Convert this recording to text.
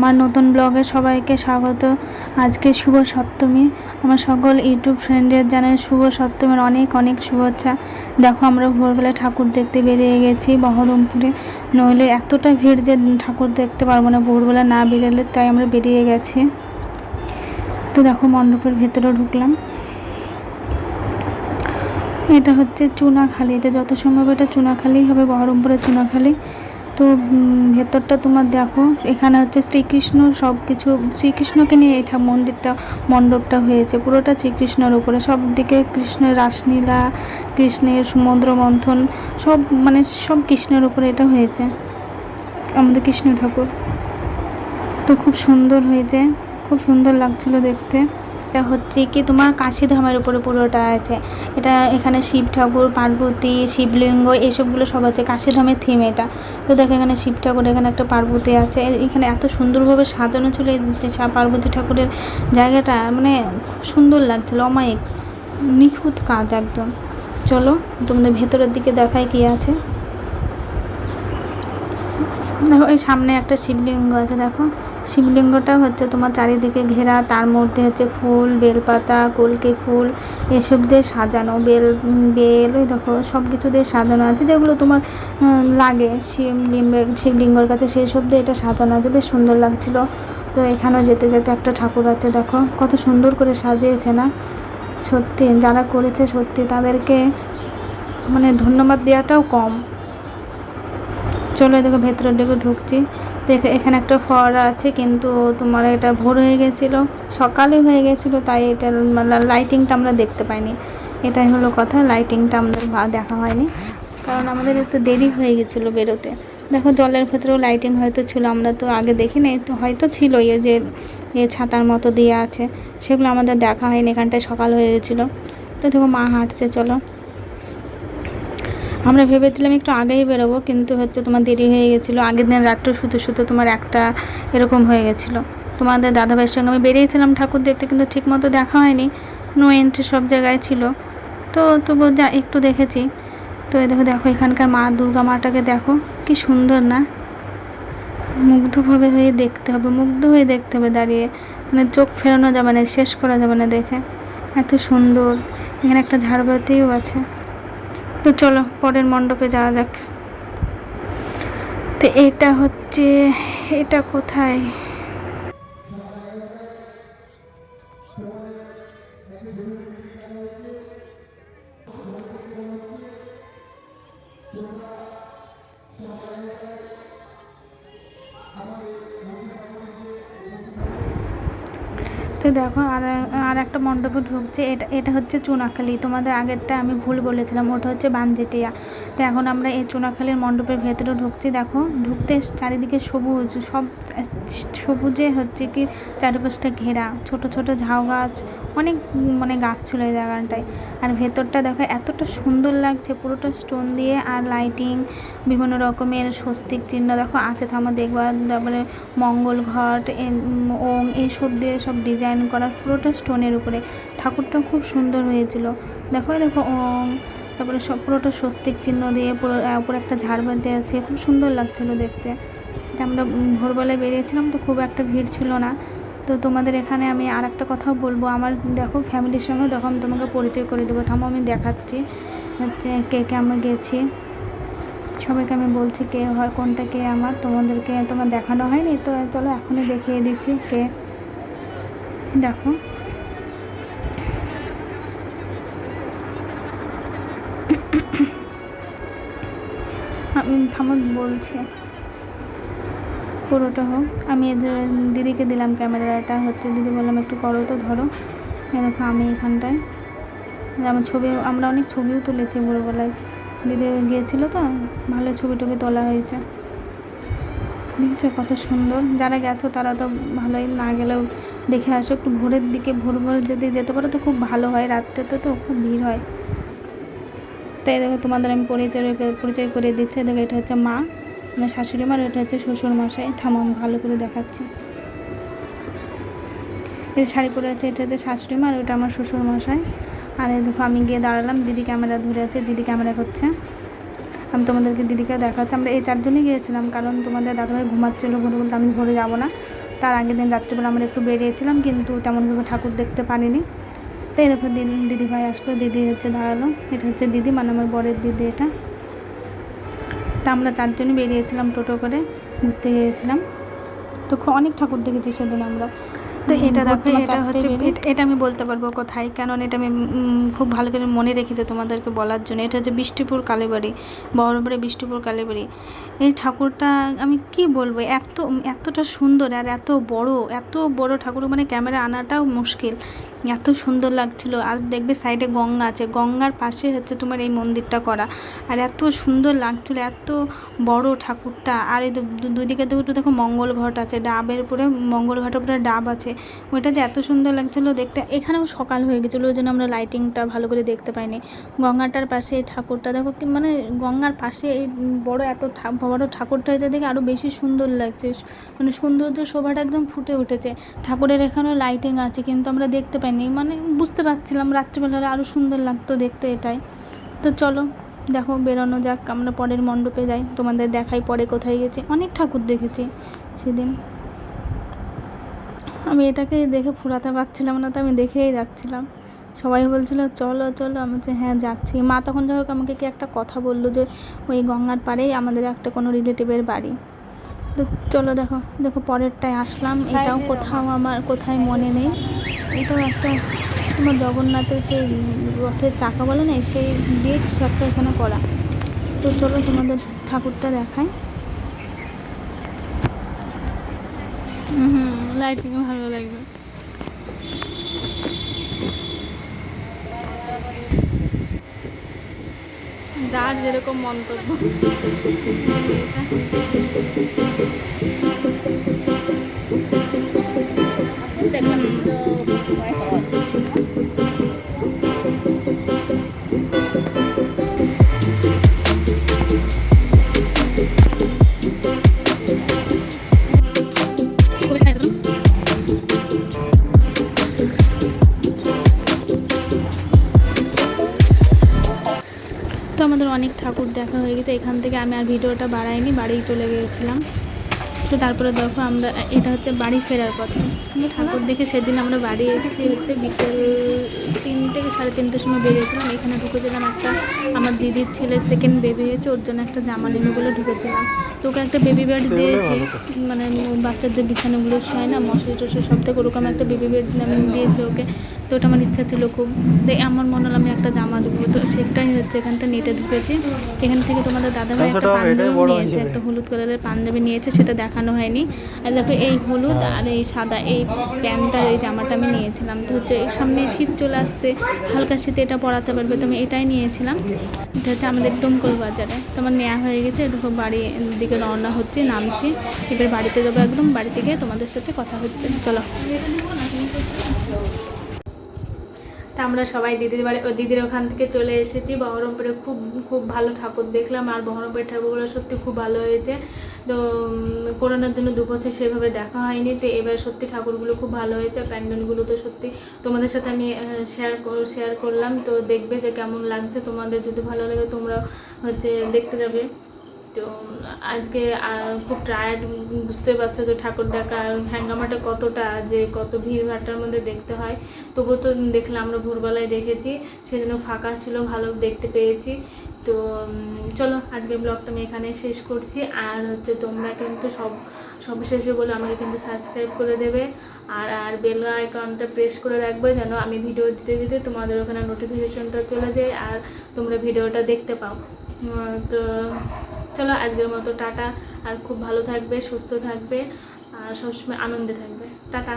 আমার নতুন ব্লগে সবাইকে স্বাগত। আজকে শুভ সপ্তমী। আমার সকল ইউটিউব ফ্রেন্ডের জানাই শুভ সপ্তমীর অনেক অনেক শুভেচ্ছা। দেখো, আমরা ভোরবেলা ঠাকুর দেখতে বেরিয়ে গেছি বহরমপুরে। নইলে এতটা ভিড় যে ঠাকুর দেখতে পারব না, ভোরবেলা না বেরোলে তাই আমরা বেরিয়ে গেছি। তো দেখো, মণ্ডপের ভেতরে ঢুকলাম। এটা হচ্ছে চুনাখালি। এটা যত সম্ভব এটা চুনাখালি হবে, বহরমপুরের চুনাখালি। তো ভেতরটা তোমার দেখো, এখানে হচ্ছে শ্রীকৃষ্ণ সব কিছু শ্রীকৃষ্ণকে নিয়ে এটা মন্দিরটা, মণ্ডপটা হয়েছে, পুরোটা শ্রীকৃষ্ণের উপরে সব দিকে কৃষ্ণের রাসলীলা, কৃষ্ণের সমুদ্র মন্থন সব মানে সব কৃষ্ণের উপরে এটা হয়েছে, আমাদের কৃষ্ণ ঠাকুর। তো খুব সুন্দর হয়েছে, খুব সুন্দর লাগছিল দেখতে। এটা হচ্ছে কি, তোমার কাশিধামের উপরে পুরোটা আছে, এটা এখানে শিব ঠাকুর, পার্বতী, শিবলিঙ্গ, এসবগুলো সব আছে, কাশিধামের থিম এটা। তো দেখো এখানে শিব ঠাকুর, এখানে একটা পার্বতী আছে। এখানে এত সুন্দরভাবে সাজানো ছিল পার্বতী ঠাকুরের জায়গাটা। মানে খুব সুন্দর লাগছিল, অমায়িক, নিখুঁত কাজ একদম। চলো, তোমাদের ভেতরের দিকে দেখায় কি আছে। দেখো, এই সামনে একটা শিবলিঙ্গ আছে, দেখো। শিবলিঙ্গটা হচ্ছে তোমার চারিদিকে ঘেরা, তার মধ্যে হচ্ছে ফুল, বেলপাতা, কলকে ফুল, এসব দিয়ে সাজানো, বেল বেল, ওই দেখো সব কিছু দিয়ে সাজানো আছে, যেগুলো তোমার লাগে। শিবলিঙ্গের, শিবলিঙ্গর কাছে সেই সব দিয়ে এটা সাজানো আছে, বেশ সুন্দর লাগছিল। তো এখানেও যেতে যেতে একটা ঠাকুর আছে, দেখো, কত সুন্দর করে সাজিয়েছে না? সত্যি, যারা করেছে সত্যি, তাদেরকে মানে ধন্যবাদ দেওয়াটাও কম। চলো দেখো ভেতরের দিকে ঢুকছি। দেখে এখানে একটা ফোয়ারা আছে, কিন্তু তোমার এটা ভোর হয়ে গেছিল, সকালে হয়ে গেছিল, তাই এটা মানে লাইটিংটা আমরা দেখতে পাইনি। এটাই হলো কথা লাইটিংটা আমাদের দেখা হয়নি। কারণ আমাদের একটু দেরি হয়ে গেছিল বেরোতে। দেখো, জলের ভেতরেও লাইটিং হয়তো ছিল, আমরা তো আগে দেখিনি, তো হয়তো ছিল ইয়ে যে এ ছাতার মতো দিয়ে আছে, সেগুলো আমাদের দেখা হয়নি, এখানটায় সকাল হয়ে গেছিল। তো দেখো, মা হাঁটছে, চলো। আমরা ভেবেছিলাম একটু আগেই বেরোবো, কিন্তু হচ্ছে তোমার দেরি হয়ে গেছিল। আগের দিন রাত্রে শুতে শুতে তোমার একটা এরকম হয়ে গেছিল। তোমাদের দাদাভাইয়ের সঙ্গে আমি বেরিয়েছিলাম ঠাকুর দেখতে, কিন্তু ঠিক মতো দেখা হয়নি। নো এন্ট্রি সব জায়গায় ছিল। তো তবু যা একটু দেখেছি। তো দেখো দেখো এখানকার মা দুর্গা মাটাকে দেখো, কি সুন্দর না? মুগ্ধভাবে হয়ে দেখতে হবে, মুগ্ধ হয়ে দেখতে হবে দাঁড়িয়ে। মানে চোখ ফেরানো যাবে না, শেষ করা যাবে না দেখে। এত সুন্দর। এখানে একটা ঝাড়বাতিও আছে। তো চলো পরের মণ্ডপে যাওয়া যাক। তো এটা হচ্ছে এটা কোথায়? দেখো, আর আর একটা মণ্ডপে ঢুকছে, এটা এটা হচ্ছে চুনাখালি। তোমাদের আগেরটা আমি ভুল বলেছিলাম, ওটা হচ্ছে বানজেটিয়া। তো এখন আমরা এই চুনাখালির মণ্ডপের ভেতরে ঢুকছি, দেখো, ঢুকতে চারিদিকে সবুজ, সব সবুজে হচ্ছে কি, চারিপাশটা ঘেরা, ছোট ছোট ঝাউ গাছ অনেক মানে গাছ ছিল এই জায়গাটায়। আর ভেতরটা দেখো এতটা সুন্দর লাগছে, পুরোটা স্টোন দিয়ে আর লাইটিং বিভিন্ন রকমের স্বস্তিক চিহ্ন দেখো, আছে থামো দেখবা, তারপরে মঙ্গল ঘট ওম এইসব দিয়ে সব ডিজাইন করা, পুরোটা স্টোনের উপরে। ঠাকুরটা খুব সুন্দর হয়েছিল। দেখো দেখো, ওম, তারপরে সব পুরোটা স্বস্তিক চিহ্ন দিয়ে পুরো উপরে একটা ঝাড় ঝাড়বাতি আছে, খুব সুন্দর লাগছিল দেখতে। আমরা ভোরবেলায় বেরিয়েছিলাম তো খুব একটা ভিড় ছিল না। তো তোমাদের এখানে আমি আর একটা কথাও বলব। আমার দেখো, ফ্যামিলির সঙ্গে দেখো, আমি তোমাকে পরিচয় করে দেবো। থামো, আমি দেখাচ্ছি। হচ্ছে কে কে আমরা গেছি। সবাইকে আমি বলছি কে হয়, কোনটা কে আমার। তোমাদেরকে, তোমার দেখানো হয়নি, তো চলো এখনই দেখিয়ে দিচ্ছি কে। দেখো। আমি থামো, বলছি। পুরোটা হোক, আমি দিদিকে দিলাম ক্যামেরাটা হচ্ছে দিদি বললাম, একটু করো তো, ধরো। দেখো আমি এখানটায়। আমার ছবি, আমরা অনেক ছবিও তুলেছি ভোরবেলায় দিদি গিয়েছিল তো, ভালো ছবি টবি তোলা হয়েছে। দেখছ কত সুন্দর। যারা গেছো তারা তো ভালোই না গেলেও দেখে আসো, একটু ভোরের দিকে, ভোর ভোর যদি যেতে পারো তো খুব ভালো হয়, রাত্রেতে তো খুব ভিড় হয়। তাই দেখো তোমাদের আমি পরিচয় পরিচয় করে দিচ্ছি। দেখো এটা হচ্ছে মা। আমার শাশুড়ি মার এটা হচ্ছে শ্বশুর মশাই, থামো, আমি ভালো করে দেখাচ্ছি। এই শাড়ি পরে আছে, এটা হচ্ছে শাশুড়ি মার ওটা আমার শ্বশুর মশাই। আর দেখো, আমি গিয়ে দাঁড়ালাম, দিদি ক্যামেরা ধরে আছে, দিদি ক্যামেরা করছে। আমি তোমাদেরকে দিদিকে দেখাচ্ছি, আমরা এই চারজনই গিয়েছিলাম, কারণ তোমাদের দাদাভাই ঘুমাচ্ছিলো ঘুরে বলতে আমি ঘরে যাব না। তার আগের দিন রাত্রিবেলা আমরা একটু বেরিয়েছিলাম, কিন্তু তেমন তেমনভাবে ঠাকুর দেখতে পারিনি। তাই দেখো দিদি দিদিভাই আসলো, দিদি হচ্ছে দাঁড়াল। এটা হচ্ছে দিদি মানে আমার বরের দিদি এটা। তা আমরা তার জন্য বেরিয়েছিলাম টোটো করে, ঘুরতে গিয়েছিলাম। তো অনেক ঠাকুর দেখেছি সেদিন আমরা। তো এটা দেখো এটা হচ্ছে এটা- আমি বলতে পারব কোথায়। কারণ এটা আমি খুব ভালো করে মনে রেখেছি তোমাদেরকে বলার জন্য। এটা হচ্ছে বৃষ্টিপুর কালীবাড়ি বহরমপুরে বৃষ্টিপুর কালীবাড়ি। এই ঠাকুরটা আমি কি বলব এত এতটা সুন্দর আর এত বড় এত বড় ঠাকুর মানে ক্যামেরা আনাটাও মুশকিল। এত সুন্দর লাগছিল। আর দেখবে সাইডে গঙ্গা আছে। গঙ্গার পাশে হচ্ছে তোমার এই মন্দিরটা করা। আর এত সুন্দর লাগছিল এত বড় ঠাকুরটা। আর এই দুদিকে দুটো দেখো মঙ্গল ঘট আছে ডাবের উপরে মঙ্গল ঘটের উপরে ডাব আছে। ওইটা যে এত সুন্দর লাগছিল দেখতে। এখানেও সকাল হয়ে গেছিল, ওই জন্য আমরা লাইটিংটা ভালো করে দেখতে পাইনি। গঙ্গাটার পাশে ঠাকুরটা, দেখো মানে গঙ্গার পাশে এই বড় এত বড় ঠাকুরটা হয়েছে দেখে আরও বেশি সুন্দর লাগছে। মানে সৌন্দর্য শোভাটা একদম ফুটে উঠেছে। ঠাকুরের এখানেও লাইটিং আছে, কিন্তু আমরা দেখতে পাইনি। মানে বুঝতে পারছিলাম রাত্রিবেলা আরও সুন্দর লাগতো দেখতে এটাই। তো চলো, দেখো বেরোনো যাক, আমরা পরের মণ্ডপে যাই। তোমাদের দেখাই পরে কোথায় গেছি। অনেক ঠাকুর দেখেছি সেদিন। আমি এটাকে দেখে ফুরাতে পারছিলাম না তো আমি দেখেই যাচ্ছিলাম। সবাই বলছিল চলো চলো। আমি বলছি হ্যাঁ যাচ্ছি। মা তখন যাই হোক আমাকে কি একটা কথা বলল যে ওই গঙ্গার পাড়েই আমাদের একটা কোনো রিলেটিভের বাড়ি। তো চলো দেখো দেখো পরেরটায় আসলাম। এটাও কোথাও আমার। কোথায় মনে নেই। এটাও একটা তোমার জগন্নাথের সেই রথের চাকা বলে না সেই দিয়ে কিছু একটা এখানে করা। তো চলো তোমাদের ঠাকুরটা দেখাই। হুম। লাইটিং ভালো লাগবে। যার যেরকম মন্তব্য। দেখলাম আমাদের অনেক ঠাকুর দেখা হয়ে গেছে। এখান থেকে আমি আর ভিডিওটা বাড়াইনি বাড়ি চলে গিয়েছিলাম। তো তারপরে দেখো আমরা এটা হচ্ছে বাড়ি ফেরার পথে। আমরা ঠাকুর দেখে সেদিন আমরা বাড়ি এসেছি হচ্ছে বিকেল তিনটে কি সাড়ে তিনটের সময় বেরিয়েছিলাম। এখানে ঢুকেছিলাম একটা আমার দিদির ছেলে সেকেন্ড বেবি হয়েছে ওর জন্য একটা জামা নেবে বলে ঢুকেছিলাম। তো ওকে একটা বেবি বেড দিয়েছি। মানে বাচ্চাদের বিছানাগুলো শোয় না মশারি টশারি সব থেকে ওরকম একটা বেবি বেড আমি দিয়েছি ওকে। তো ওটা আমার ইচ্ছা ছিল খুব। তো আমার মনে হলো আমি একটা জামা দেবো। তো সেটাই হচ্ছে এখানটা নেটে ঢুকেছি এখান থেকে তোমাদের দাদাভাই একটা পাঞ্জাবি নিয়েছে একটা হলুদ কালারের পাঞ্জাবি নিয়েছে সেটা দেখানো হয়নি। আর দেখো এই হলুদ আর এই সাদা এই প্যান্টটা এই জামাটা আমি নিয়েছিলাম। তো হচ্ছে এই সামনে শীত চলে আসছে হালকা শীতে এটা পরাতে পারবে তো আমি এটাই নিয়েছিলাম। এটা হচ্ছে আমাদের ডোমকল বাজারে। তো আমার নেওয়া হয়ে গেছে দেখো বাড়ির দিকে রওনা হচ্ছে নামছি। এবার বাড়িতে যাব একদম বাড়ি থেকে তোমাদের সাথে কথা হচ্ছে। চলো। তা আমরা সবাই দিদির বাড়ি দিদির ওখান থেকে চলে এসেছি। বহরমপুরে খুব খুব ভালো ঠাকুর দেখলাম আর বহরমপুরের ঠাকুরগুলো সত্যি খুব ভালো হয়েছে। তো করোনার জন্য দু বছর সেভাবে দেখা হয়নি। তো এবার সত্যি ঠাকুরগুলো খুব ভালো হয়েছে। প্যান্ডেলগুলো তো সত্যি তোমাদের সাথে আমি শেয়ার শেয়ার করলাম। তো দেখবে যে কেমন লাগছে। তোমাদের যদি ভালো লাগে তোমরা হচ্ছে দেখতে যাবে। তো আজকে খুব টায়ার্ড বুঝতে পারছ তো ঠাকুর ডাকা হ্যাঙ্গামাটা কতটা যে কত ভিড় ভাট্টার মধ্যে দেখতে হয়। তবুও তো দেখলাম, আমরা ভোরবেলায় দেখেছি, সেজন্য ফাঁকা ছিল, ভালো দেখতে পেয়েছি। তো চলো আজকে ব্লগটা আমি এখানে শেষ করছি। আর হচ্ছে তোমরা কিন্তু সব, সবশেষে বলে, আমাকে কিন্তু সাবস্ক্রাইব করে দেবে। আর আর বেল আইকনটা প্রেস করে রাখবে, যেন আমি ভিডিও দিতে দিতে তোমাদের ওখানে নোটিফিকেশনটা চলে যায়, আর তোমরা ভিডিওটা দেখতে পাও। তো চলো, আজকের মতো টাটা। আর খুব ভালো থাকবে, সুস্থ থাকবে, আর সবসময় আনন্দে থাকবে। টাটা।